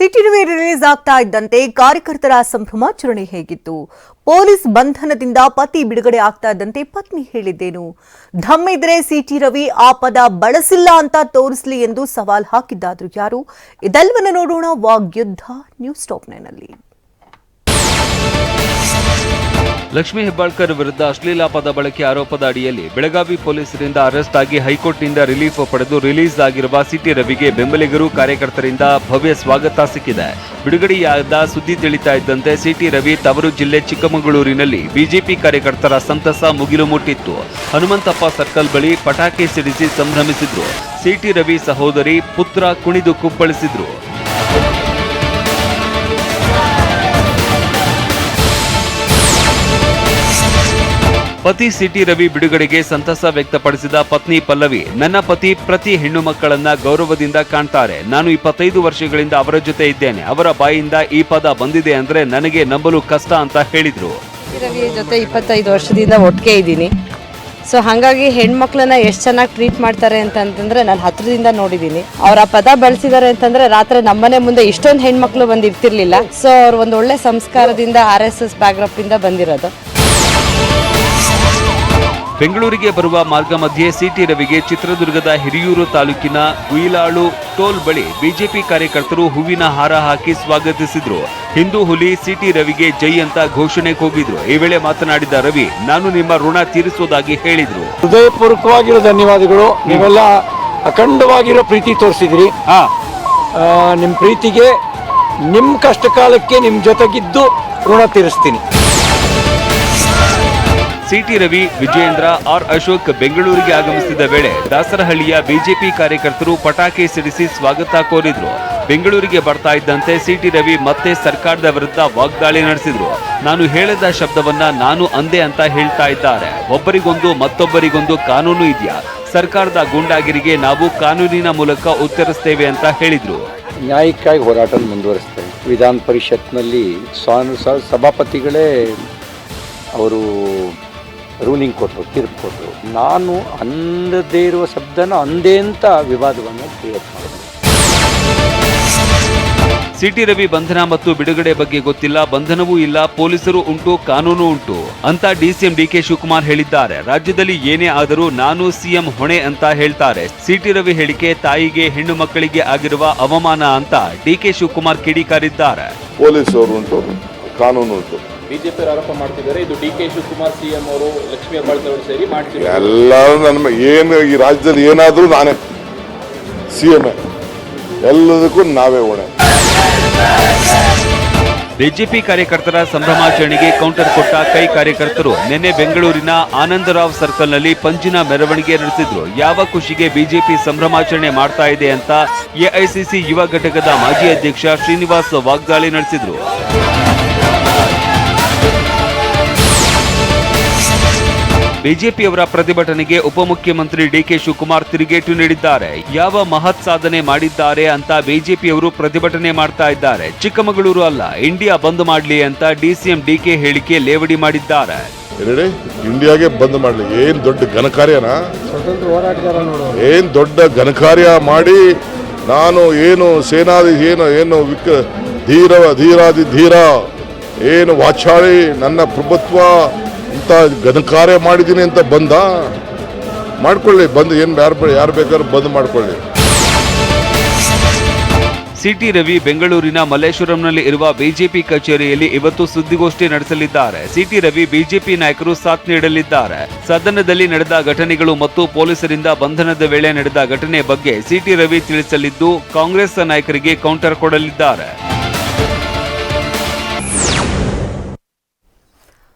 City Ravi release ಆಗ್ತಾ ಇದ್ದಂತೆ ಕಾರ್ಯಕರ್ತರ ಸಂಭ್ರಮಾಚರಣೆ ಹೇಗಿತ್ತು? ಪೊಲೀಸ್ ಬಂಧನದಿಂದ ಪತಿ ಬಿಡುಗಡೆ ಆಗ್ತಾ ಇದ್ದಂತೆ ಪತ್ನಿ ಹೇಳಿದ್ದೇನು? ಧಮ್ಮಿದ್ರೆ ಸಿಟಿ ರವಿ ಆ ಪದ ಬಳಸಿಲ್ಲ ಅಂತ ತೋರಿಸಲಿ ಎಂದು ಸವಾಲ್ ಹಾಕಿದ್ದಾದ್ರು ಯಾರು? ಇದೆಲ್ಲವನ್ನು ನೋಡೋಣ ವಾಗ್ಯುದ್ಧ ನ್ಯೂಸ್ ಟಾಪ್ ಲಕ್ಷ್ಮೀ ಹೆಬ್ಬಾಳ್ಕರ್ ವಿರುದ್ಧ ಅಶ್ಲೀಲ ಪದ ಬಳಕೆ ಆರೋಪದ ಅಡಿಯಲ್ಲಿ ಬೆಳಗಾವಿ ಪೊಲೀಸರಿಂದ ಅರೆಸ್ಟ್ ಆಗಿ ಹೈಕೋರ್ಟ್ನಿಂದ ರಿಲೀಫ್ ಪಡೆದು ರಿಲೀಸ್ ಆಗಿರುವ ಸಿಟಿ ರವಿಗೆ ಬೆಂಬಲಿಗರು ಕಾರ್ಯಕರ್ತರಿಂದ ಭವ್ಯ ಸ್ವಾಗತ ಸಿಕ್ಕಿದೆ. ಬಿಡುಗಡೆಯಾದ ಸುದ್ದಿ ತಿಳಿತಾ ಇದ್ದಂತೆ ಸಿಟಿ ರವಿ ತವರು ಜಿಲ್ಲೆ ಚಿಕ್ಕಮಗಳೂರಿನಲ್ಲಿ ಬಿಜೆಪಿ ಕಾರ್ಯಕರ್ತರ ಸಂತಸ ಮುಗಿಲು ಮುಟ್ಟಿತ್ತು. ಹನುಮಂತಪ್ಪ ಸರ್ಕಲ್ ಬಳಿ ಪಟಾಕಿ ಸಿಡಿಸಿ ಸಂಭ್ರಮಿಸಿದ್ರು. ಸಿಟಿ ರವಿ ಸಹೋದರಿ ಪುತ್ರ ಕುಣಿದು ಕುಪ್ಪಳಿಸಿದ್ರು. ಪತಿ ಸಿಟಿ ರವಿ ಬಿಡುಗಡೆಗೆ ಸಂತಸ ವ್ಯಕ್ತಪಡಿಸಿದ ಪತ್ನಿ ಪಲ್ಲವಿ, ನನ್ನ ಪತಿ ಪ್ರತಿ ಹೆಣ್ಣು ಮಕ್ಕಳನ್ನ ಗೌರವದಿಂದ ಕಾಣ್ತಾರೆ. ನಾನು ಇಪ್ಪತ್ತೈದು ವರ್ಷಗಳಿಂದ ಅವರ ಜೊತೆ ಇದ್ದೇನೆ. ಅವರ ಬಾಯಿಂದ ಈ ಪದ ಬಂದಿದೆ ಅಂದ್ರೆ ನನಗೆ ನಂಬಲು ಕಷ್ಟ ಅಂತ ಹೇಳಿದ್ರು. ರವಿ ಜೊತೆ ಇಪ್ಪತ್ತೈದು ವರ್ಷದಿಂದ ಒಟ್ಟಿಗೆ ಇದ್ದೀನಿ. ಸೊ ಹಾಗಾಗಿ ಹೆಣ್ಮಕ್ಳನ್ನ ಎಷ್ಟು ಚೆನ್ನಾಗಿ ಟ್ರೀಟ್ ಮಾಡ್ತಾರೆ ಅಂತಂತಂದ್ರೆ ನಾನು ಹತ್ರದಿಂದ ನೋಡಿದ್ದೀನಿ. ಅವ್ರ ಆ ಪದ ಬಳಸಿದ್ದಾರೆ ಅಂತಂದ್ರೆ ರಾತ್ರಿ ನಮ್ಮನೆ ಮುಂದೆ ಇಷ್ಟೊಂದು ಹೆಣ್ಮಕ್ಳು ಬಂದು ಇರ್ತಿರ್ಲಿಲ್ಲ ಸೊ ಅವ್ರು ಒಂದು ಒಳ್ಳೆ ಸಂಸ್ಕಾರದಿಂದ ಆರ್ ಎಸ್ ಎಸ್ ಇಂದ ಬಂದಿರೋದು. ಬೆಂಗಳೂರಿಗೆ ಬರುವ ಮಾರ್ಗ ಮಧ್ಯೆ ಸಿಟಿ ರವಿಗೆ ಚಿತ್ರದುರ್ಗದ ಹಿರಿಯೂರು ತಾಲೂಕಿನ ಗುಯಿಲಾಳು ಟೋಲ್ ಬಳಿ ಬಿಜೆಪಿ ಕಾರ್ಯಕರ್ತರು ಹೂವಿನ ಹಾರ ಹಾಕಿ ಸ್ವಾಗತಿಸಿದ್ರು. ಹಿಂದೂ ಹುಲಿ ಸಿಟಿ ರವಿಗೆ ಜೈ ಅಂತ ಘೋಷಣೆ ಕೂಗಿದ್ರು. ಈ ವೇಳೆ ಮಾತನಾಡಿದ ರವಿ ನಾನು ನಿಮ್ಮ ಋಣ ತೀರಿಸುವುದಾಗಿ ಹೇಳಿದ್ರು. ಹೃದಯಪೂರ್ವಕವಾಗಿರೋ ಧನ್ಯವಾದಗಳು. ನೀವೆಲ್ಲ ಅಖಂಡವಾಗಿರೋ ಪ್ರೀತಿ ತೋರಿಸಿದ್ರಿ. ನಿಮ್ಮ ಪ್ರೀತಿಗೆ ನಿಮ್ಮ ಕಷ್ಟ ಕಾಲಕ್ಕೆ ನಿಮ್ಮ ಜೊತೆಗಿದ್ದು ಋಣ ತೀರಿಸ್ತೀನಿ. C T Ravi Vijayendra R Ashok ಬೆಂಗಳೂರಿಗೆ ಆಗಮಿಸಿದ ವೇಳೆ ದಾಸರಹಳ್ಳಿಯ ಬಿಜೆಪಿ ಕಾರ್ಯಕರ್ತರು ಪಟಾಕಿ ಸಿಡಿಸಿ ಸ್ವಾಗತ ಕೋರಿದ್ರು. ಬೆಂಗಳೂರಿಗೆ ಬರ್ತಾ ಇದ್ದಂತೆ ಸಿಟಿ ರವಿ ಮತ್ತೆ ಸರ್ಕಾರದ ವಿರುದ್ಧ ವಾಗ್ದಾಳಿ ನಡೆಸಿದ್ರು. ನಾನು ಹೇಳದ ಶಬ್ದವನ್ನ ನಾನು ಅಂದೆ ಅಂತ ಹೇಳ್ತಾ ಇದ್ದಾರೆ. ಒಬ್ಬರಿಗೊಂದು ಮತ್ತೊಬ್ಬರಿಗೊಂದು ಕಾನೂನು ಇದೆಯಾ? ಸರ್ಕಾರದ ಗೂಂಡಾಗಿರಿಗೆ ನಾವು ಕಾನೂನಿನ ಮೂಲಕ ಉತ್ತರಿಸ್ತೇವೆ ಅಂತ ಹೇಳಿದ್ರು. ನ್ಯಾಯಕ್ಕಾಗಿ ಹೋರಾಟ ಮುಂದುವರಿಸ್ತೇವೆ. ವಿಧಾನ ಪರಿಷತ್ನಲ್ಲಿ ಸಭಾಪತಿಗಳೇ ಅವರು ರೂಲಿಂಗ್ ಕೊಟ್ಟರು ತೀರ್ಪು ಕೊಟ್ಟರು. ನಾನು ಅಂದದೇ ಇರುವ ಶಬ್ದನ ಅಂದೇ ಅಂತ ವಿವಾದವನ್ನು ಕ್ರಿಯೇಟ್ ಮಾಡಿದೆ. ಸಿಟಿ ರವಿ ಬಂಧನ ಮತ್ತು ಬಿಡುಗಡೆ ಬಗ್ಗೆ ಗೊತ್ತಿಲ್ಲ ಬಂಧನವೂ ಇಲ್ಲ ಪೊಲೀಸರು ಉಂಟು ಕಾನೂನು ಉಂಟು. ಅಂತ ಡಿಸಿಎಂ ಡಿಕೆ ಶಿವಕುಮಾರ್ ಹೇಳಿದ್ದಾರೆ. ರಾಜ್ಯದಲ್ಲಿ ಏನೇ ಆದರೂ ನಾನು ಸಿಎಂ ಹೊಣೆ ಅಂತ ಹೇಳ್ತಾರೆ. ಸಿಟಿ ರವಿ ಹೇಳಿಕೆ ತಾಯಿಗೆ ಹೆಣ್ಣು ಮಕ್ಕಳಿಗೆ ಆಗಿರುವ ಅವಮಾನ ಅಂತ ಡಿಕೆ ಶಿವಕುಮಾರ್ ಕಿಡಿಕಾರಿದ್ದಾರೆ. ಪೊಲೀಸರು ಅವರು ಉಂಟು ಕಾನೂನು ಉಂಟು. ಬಿಜೆಪಿ ಆರೋಪ ಮಾಡ್ತಿದ್ದಾರೆ. ಇದು ಡಿ ಕೆ ಶಿವಕುಮಾರ್ ಸಿಎಂ ಅವರು ಲಕ್ಷ್ಮೀ ಹೆಬ್ಬಾಳ್ಕರ್ ಅವರು ಸೇರಿ ಮಾಡ್ತಿದ್ದಾರೆ ಎಲ್ಲರೂ ನನ್ನ ಏನು ಈ ರಾಜ್ಯದಲ್ಲಿ ಏನಾದರೂ ನಾನೇ ಸಿ ಎಂ ಎಲ್ಲದಕ್ಕೂ ನಾವೇ ಹೊಣೆ ಬಿಜೆಪಿ ಕಾರ್ಯಕರ್ತರ ಸಂಭ್ರಮಾಚರಣೆಗೆ ಕೌಂಟರ್ ಕೊಟ್ಟ ಕೈ ಕಾರ್ಯಕರ್ತರು. ನಿನ್ನೆ ಬೆಂಗಳೂರಿನ ಆನಂದರಾವ್ ಸರ್ಕಲ್ನಲ್ಲಿ ಪಂಜಿನ ಮೆರವಣಿಗೆ ನಡೆಸಿದ್ರು. ಯಾವ ಖುಷಿಗೆ ಬಿಜೆಪಿ ಸಂಭ್ರಮಾಚರಣೆ ಮಾಡ್ತಾ ಇದೆ ಅಂತ ಎಐಸಿಸಿ ಯುವ ಘಟಕದ ಮಾಜಿ ಅಧ್ಯಕ್ಷ ಶ್ರೀನಿವಾಸ್ ವಾಗ್ದಾಳಿ ನಡೆಸಿದ್ರು. ಬಿಜೆಪಿಯವರ ಪ್ರತಿಭಟನೆಗೆ ಉಪಮುಖ್ಯಮಂತ್ರಿ ಡಿಕೆ ಶಿವಕುಮಾರ್ ತಿರುಗೇಟು ನೀಡಿದ್ದಾರೆ. ಯಾವ ಮಹತ್ ಸಾಧನೆ ಮಾಡಿದ್ದಾರೆ ಅಂತ ಬಿಜೆಪಿಯವರು ಪ್ರತಿಭಟನೆ ಮಾಡ್ತಾ ಇದ್ದಾರೆ. ಚಿಕ್ಕಮಗಳೂರು ಅಲ್ಲ ಇಂಡಿಯಾ ಬಂದ್ ಮಾಡಲಿ ಅಂತ ಡಿಸಿಎಂ ಡಿಕೆ ಹೇಳಿಕೆ ಲೇವಡಿ ಮಾಡಿದ್ದಾರೆ. ಇಂಡಿಯಾಗೆ ಬಂದ್ ಮಾಡಲಿ. ಏನು ದೊಡ್ಡ ಘನಕಾರ್ಯನ ಏನು ದೊಡ್ಡ ಘನಕಾರ್ಯ ಮಾಡಿ ನಾನು ಏನು ಸೇನಾದಿ ಏನು ಏನು ವಿಕ್ ಧೀರ ಧೀರಾದಿ ಧೀರ ಏನು ವಾಚಾಳಿ ನನ್ನ ಪ್ರಭುತ್ವ ಇಂಥ ಘನಕಾರ್ಯ ಮಾಡಿದ್ದೀನಿ ಅಂತ ಬಂದ, ಮಾಡ್ಕೊಳ್ಳಿ, ಬಂದು ಏನು ಯಾರು ಯಾರು ಬೇಕಾದ್ರೂ ಬಂದ್ ಮಾಡ್ಕೊಳ್ಳಿ. ಸಿಟಿ ರವಿ ಬೆಂಗಳೂರಿನ ಮಲ್ಲೇಶ್ವರಂನಲ್ಲಿ ಇರುವ ಬಿಜೆಪಿ ಕಚೇರಿಯಲ್ಲಿ ಇವತ್ತು ಸುದ್ದಿಗೋಷ್ಠಿ ನಡೆಸಲಿದ್ದಾರೆ. ಸಿಟಿ ರವಿ ಬಿಜೆಪಿ ನಾಯಕರು ಸಾಥ್ ನೀಡಲಿದ್ದಾರೆ. ಸದನದಲ್ಲಿ ನಡೆದ ಘಟನೆಗಳು ಮತ್ತು ಪೊಲೀಸರಿಂದ ಬಂಧನದ ವೇಳೆ ನಡೆದ ಘಟನೆ ಬಗ್ಗೆ ಸಿಟಿ ರವಿ ತಿಳಿಸಲಿದ್ದು ಕಾಂಗ್ರೆಸ್ ನಾಯಕರಿಗೆ ಕೌಂಟರ್ ಕೊಡಲಿದ್ದಾರೆ.